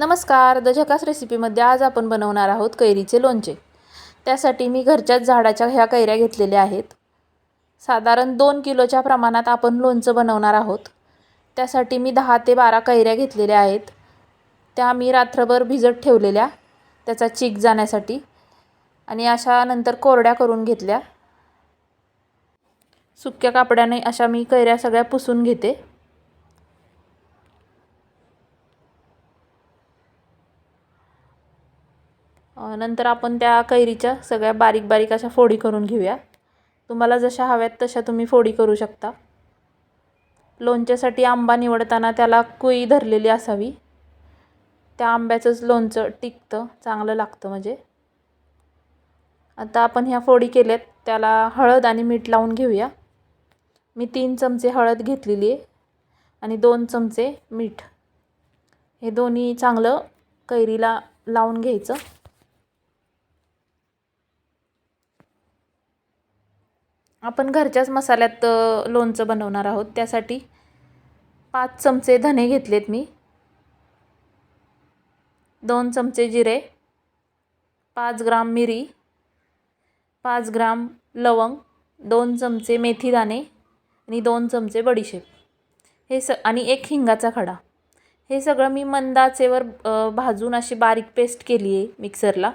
नमस्कार द झकास रेसिपीमध्ये आज आपण बनवणार आहोत कैरीचे लोणचे. त्यासाठी मी घरच्याच झाडाच्या ह्या कैऱ्या घेतलेल्या आहेत. साधारण दोन किलोच्या प्रमाणात आपण लोणचं बनवणार आहोत. त्यासाठी मी दहा ते बारा कैऱ्या घेतलेल्या आहेत. त्या मी रात्रभर भिजत ठेवलेल्या त्याचा चीक जाण्यासाठी. आणि अशा नंतर कोरड्या करून घेतल्या. सुक्या कापड्याने अशा मी कैऱ्या सगळ्या पुसून घेते. नंतर आपण त्या कैरीच्या सगळ्या बारीक बारीक अशा फोडी करून घेऊया. तुम्हाला जशा हव्यात तशा तुम्ही फोडी करू शकता. लोणच्यासाठी आंबा निवडताना त्याला कुई धरलेली असावी. त्या आंब्याचंच लोणचं टिकतं चांगलं लागतं म्हणजे. आता आपण ह्या फोडी केल्यात त्याला हळद आणि मीठ लावून घेऊया. मी तीन चमचे हळद घेतलेली आहे आणि दोन चमचे मीठ. हे दोन्ही चांगलं कैरीला लावून घ्यायचं. आपण घरच्याच मसाल्यात लोणचं बनवणार आहोत. त्यासाठी पाच चमचे धने घेतलेत मी. दोन चमचे जिरे. पाच ग्राम मिरी. पाच ग्राम लवंग. दोन चमचे मेथी दाणे आणि दोन चमचे बडीशेप. हे स आणि एक हिंगाचा खडा. हे सगळं मी मंदाचेवर भाजून अशी बारीक पेस्ट केली आहे मिक्सरला.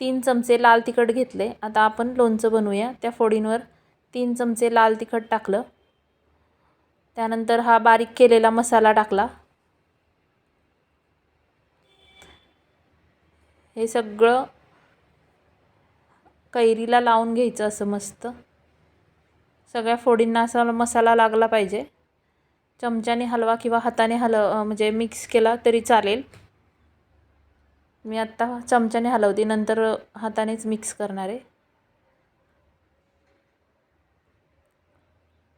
तीन चमचे लाल तिखट घेतले. आता आपण लोणचं बनवूया. त्या फोडींवर तीन चमचे लाल तिखट टाकलं. त्यानंतर हा बारीक केलेला मसाला टाकला. हे सगळं कैरीला लावून घ्यायचं असं मस्त. सगळ्या फोडींना असा मसाला लागला पाहिजे. चमच्याने हलवा किंवा हाताने हल म्हणजे मिक्स केला तरी चालेल. मी आत्ता चमच्याने हलवते नंतर हातानेच मिक्स करणार आहे.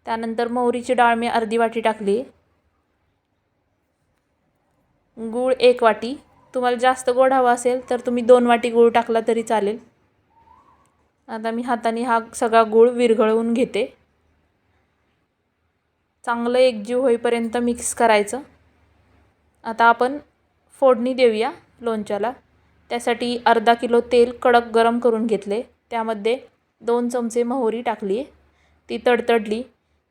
त्यानंतर मोहरीची डाळ मी अर्धी वाटी टाकली. गूळ एक वाटी. तुम्हाला जास्त गोड हवा असेल तर तुम्ही दोन वाटी गूळ टाकला तरी चालेल. आता मी हाताने हा सगळा गूळ विरघळवून घेते. चांगलं एकजीव होईपर्यंत मिक्स करायचं. आता आपण फोडणी देऊया. लोणच्याला. त्यासाठी अर्धा किलो तेल कडक गरम करून घेतले. त्यामध्ये दोन चमचे मोहरी टाकली. ती तडतडली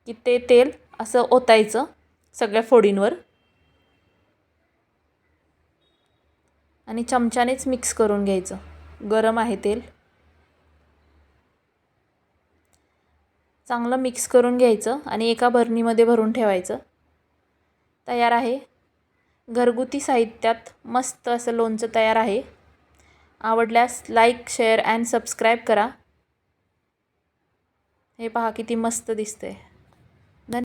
की ते तेल असं ओतायचं सगळ्या फोडींवर. आणि चमच्यानेच मिक्स करून घ्यायचं. गरम आहे तेल. चांगलं मिक्स करून घ्यायचं आणि एका भरणीमध्ये भरून ठेवायचं. तयार आहे. घरगुती साहित्यात मस्त असं लोणचं तयार आहे. आवडल्यास लाईक शेअर अँड सबस्क्राईब करा. हे पहा किती मस्त दिसतं आहे